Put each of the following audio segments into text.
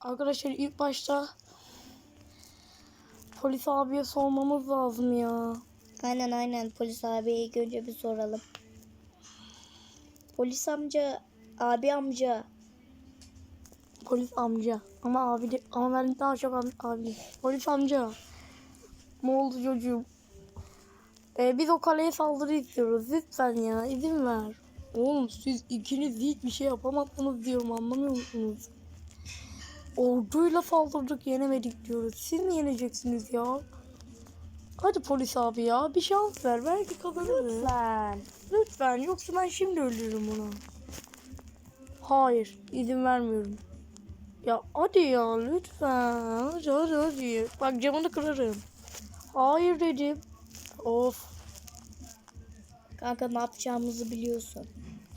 Arkadaşlar ilk başta polis abiye sormamız lazım ya. Aynen aynen polis abiye ilk önce bir soralım. Polis amca, abi amca. Polis amca. Ama abi de, ama ben daha çok abi. abi. Polis amca. Ne oldu çocuğum? Ee, biz o kaleye saldırı istiyoruz. Lütfen ya izin ver. Oğlum siz ikiniz hiçbir şey yapamazsınız diyorum anlamıyor musunuz? Orduyla saldırdık yenemedik diyoruz. Siz mi yeneceksiniz ya? Hadi polis abi ya bir şans ver belki kazanırız. Lan. Lütfen yoksa ben şimdi öldürürüm onu. Hayır izin vermiyorum. Ya hadi ya lütfen. Hadi hadi hadi. Bak camını kırarım. Hayır dedim. Of. Kanka ne yapacağımızı biliyorsun.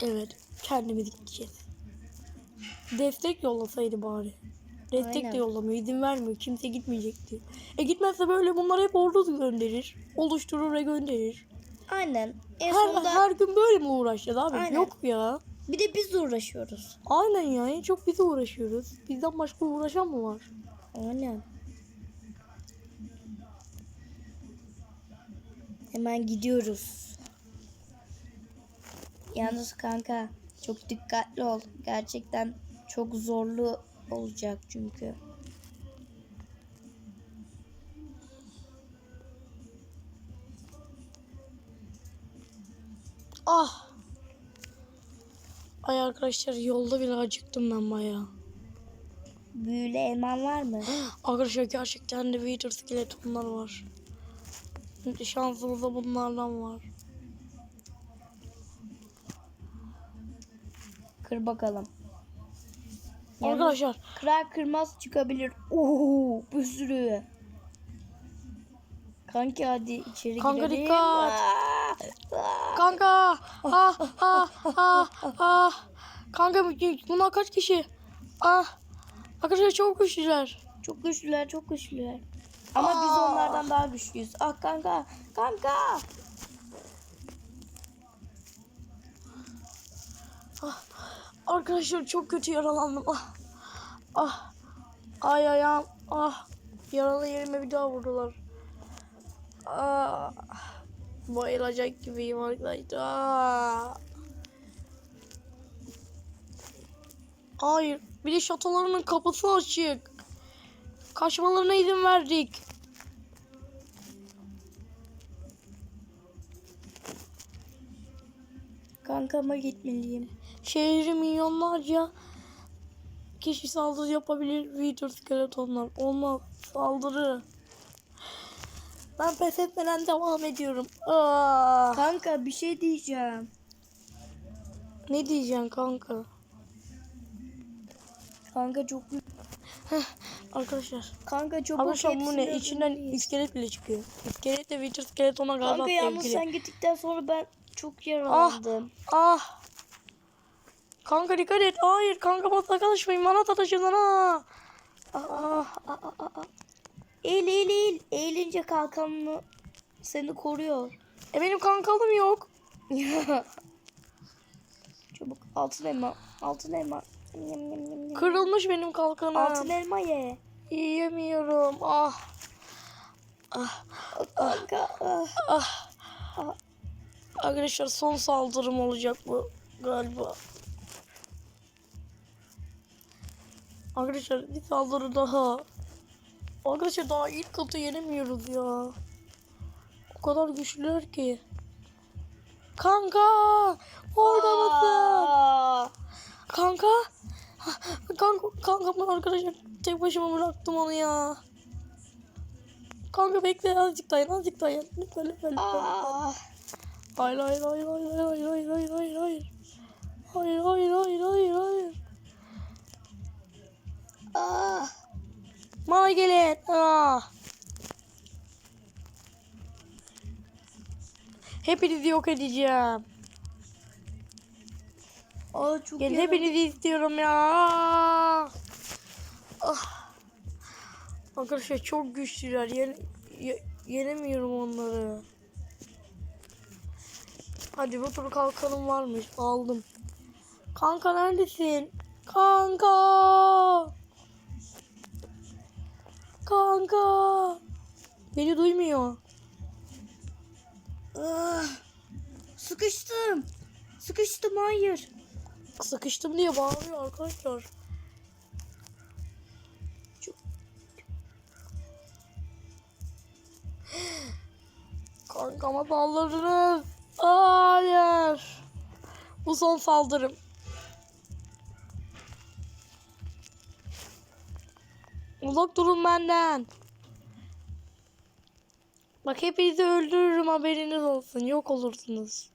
Evet kendimiz gideceğiz. Destek yollasaydı bari. Destek Aynen. de yollamıyor. izin vermiyor. Kimse gitmeyecekti. E gitmezse böyle bunlar hep ordu gönderir. Oluşturur ve gönderir. Aynen. En Her, sonunda her gün böyle mi uğraşacağız abi? Aynen. Yok ya. bir de biz uğraşıyoruz. Aynen ya. En çok biz uğraşıyoruz. Bizden başka uğraşan mı var? Aynen. Hemen gidiyoruz. Yalnız kanka çok dikkatli ol. Gerçekten çok zorlu olacak çünkü. Ah. Ay arkadaşlar yolda bile acıktım ben bayağı. Büyülü elman var mı? Arkadaşlar gerçekten de Wither skeletonlar var. Şansımızda bunlardan var. Kır bakalım. Arkadaşlar kırar kırmaz çıkabilir. Oo, bir sürü. Kanki hadi içeri Kanka girelim. dikkat. Aa, aa. kanka ah ah ah ah kanka bunlar kaç kişi? Ah arkadaşlar çok güçlüler. Çok güçlüler, çok güçlüler. Ama biz Aa. onlardan daha güçlüyüz. Ah kanka, kanka. Arkadaşlar çok kötü yaralandım. Ah. Ah. Ay ayağım. Ah. Yaralı yerime bir daha vurdular. Ah. Bayılacak gibiyim arkadaşlar. Ah. Hayır. Bir de şatolarının kapısı açık. Kaçmalarına izin verdik. Kankama gitmeliyim. Şehri milyonlarca kişi saldırı yapabilir Wither skeletonlar. Olmaz. Saldırı. Ben pes etmeden devam ediyorum. Aa, Kanka bir şey diyeceğim. ne diyeceksin kanka? Kanka çok Arkadaşlar. Kanka çok Arkadaşlar bu ne? İçinden iskelet bile çıkıyor. İskelet de Wither skeletona galiba Kanka yalnız sevgili. sen gittikten sonra ben çok yaralandım. Ah. Kanka dikkat et. Hayır kanka bana arkadaşmayın. Bana sataşın ha. Ah, ah, ah, ah, ah. Eğil eğil eğil. Eğilince kalkanını seni koruyor. E benim kankalım yok. Çabuk altın elma. Altın elma. Yem, yem, yem, yem. Kırılmış benim kalkanım. Altın elma ye. Yiyemiyorum. Ah. Ah. Kanka. ah. Ah. Arkadaşlar son saldırım olacak bu galiba. Arkadaşlar bir saldırı daha. Arkadaşlar daha ilk katı yenemiyoruz ya. O kadar güçlüler ki. Kanka! Orada mısın? Aa. Kanka? Kanka, kanka ben arkadaşlar tek başıma bıraktım onu ya. Kanka bekle azıcık dayan azıcık dayan. Lütfen lütfen lütfen. Aa. Hayır hayır hayır hayır hayır hayır hayır hayır hayır. Hayır hayır hayır hayır hayır. Aa. Bana gelin. Ah. Hepinizi yok edeceğim. Aa çok Gelin hepinizi istiyorum ya. Ah. Arkadaşlar çok güçlüler. Yen ye- yenemiyorum onları. Hadi bu tur kalkanım varmış. Aldım. Kanka neredesin? Kanka. Kanka. Beni duymuyor. Ah, sıkıştım. Sıkıştım hayır. Sıkıştım diye bağırıyor arkadaşlar. Çok... Kankama saldırdınız. Hayır. Bu son saldırım. Uzak durun benden. Bak hepinizi öldürürüm haberiniz olsun. Yok olursunuz.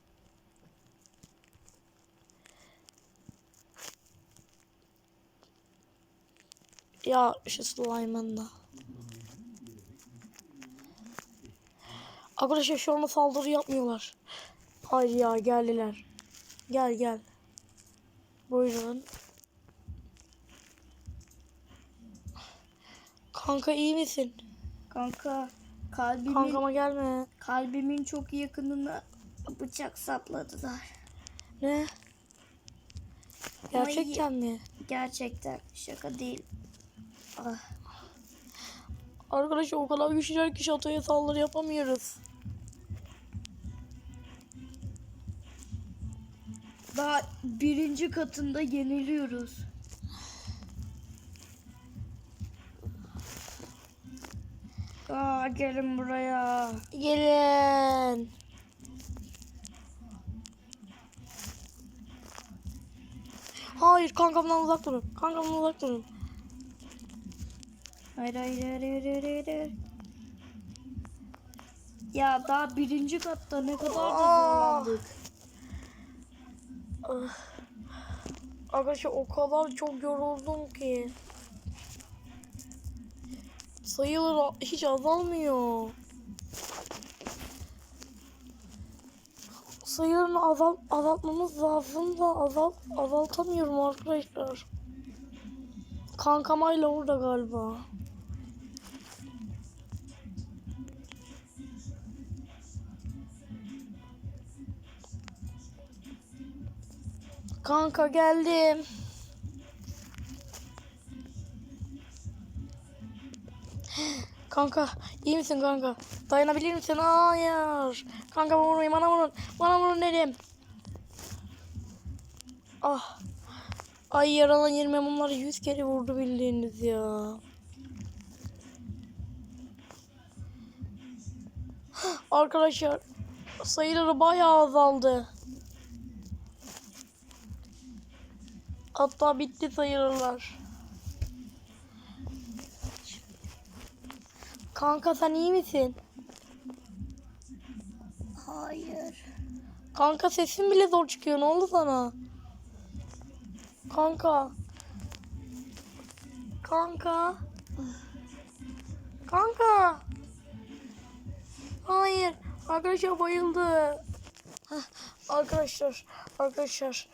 Ya şu slime'ın da. Arkadaşlar şu anda saldırı yapmıyorlar. Hayır ya geldiler. Gel gel. Buyurun. Kanka iyi misin? Kanka kalbimin Kankama gelme. kalbimin çok yakınına bıçak sapladılar. Ne? Gerçekten mi? Gerçekten şaka değil. Ah, Arkadaşlar o kadar güçlüler ki şatoya saldırı yapamıyoruz. daha birinci katında yeniliyoruz. Aa, gelin buraya. Gelin. Hayır kankamdan uzak durun. Kankamdan uzak durun. Hayır hayır hayır hayır hayır. Ya daha birinci katta ne kadar da Aa. zorlandık. Ah. Arkadaşlar o kadar çok yoruldum ki. Sayılar hiç azalmıyor. Sayılarını azalt azaltmamız lazım da azalt azaltamıyorum arkadaşlar. Kankamayla orada galiba. Kanka geldim. Kanka iyi misin kanka? Dayanabilir misin? Hayır. Kanka vurmayın bana vurun. Bana vurun dedim. Ah. Ay yaralan yerime bunları yüz kere vurdu bildiğiniz ya. Arkadaşlar sayıları bayağı azaldı. Hatta bitti sayılırlar. Kanka sen iyi misin? Hayır. Kanka sesin bile zor çıkıyor. Ne oldu sana? Kanka. Kanka. Kanka. Hayır. Arkadaşlar bayıldı. Arkadaşlar. Arkadaşlar.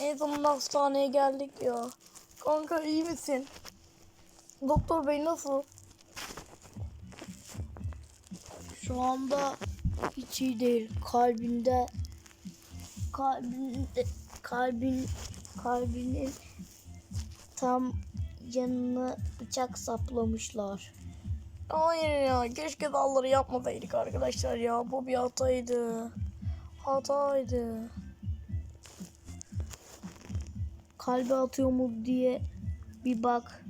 En sonunda hastaneye geldik ya. Kanka iyi misin? Doktor bey nasıl? Şu anda hiç iyi değil. Kalbinde kalbinde kalbin kalbinin tam yanına bıçak saplamışlar. Hayır ya keşke dalları yapmasaydık arkadaşlar ya. Bu bir hataydı. Hataydı. Kalbi atıyor mu diye bir bak.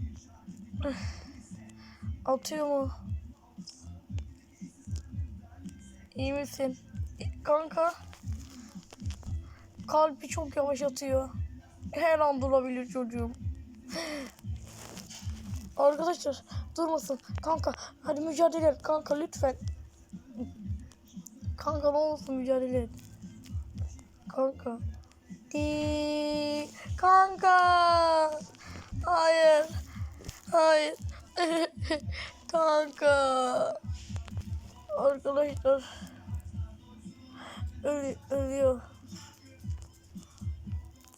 Atıyor mu? İyi misin? Kanka. Kalbi çok yavaş atıyor. Her an durabilir çocuğum. Arkadaşlar durmasın. Kanka hadi mücadele et. Kanka lütfen. Kanka ne olursun mücadele et. Kanka. Di kanka. Hayır. Hayır. kanka. Arkadaşlar. Ölü, ölüyor.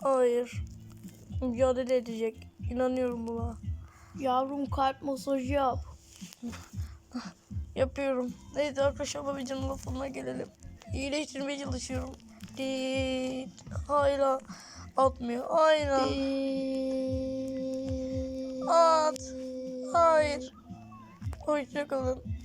Hayır. Mücadele edecek. İnanıyorum buna. Yavrum kalp masajı yap. Yapıyorum. Neyse arkadaşlar videonun sonuna gelelim. İyileştirmeye çalışıyorum. Dit. Hayla. Atmıyor. Aynen. At. Hayır. Hoşçakalın.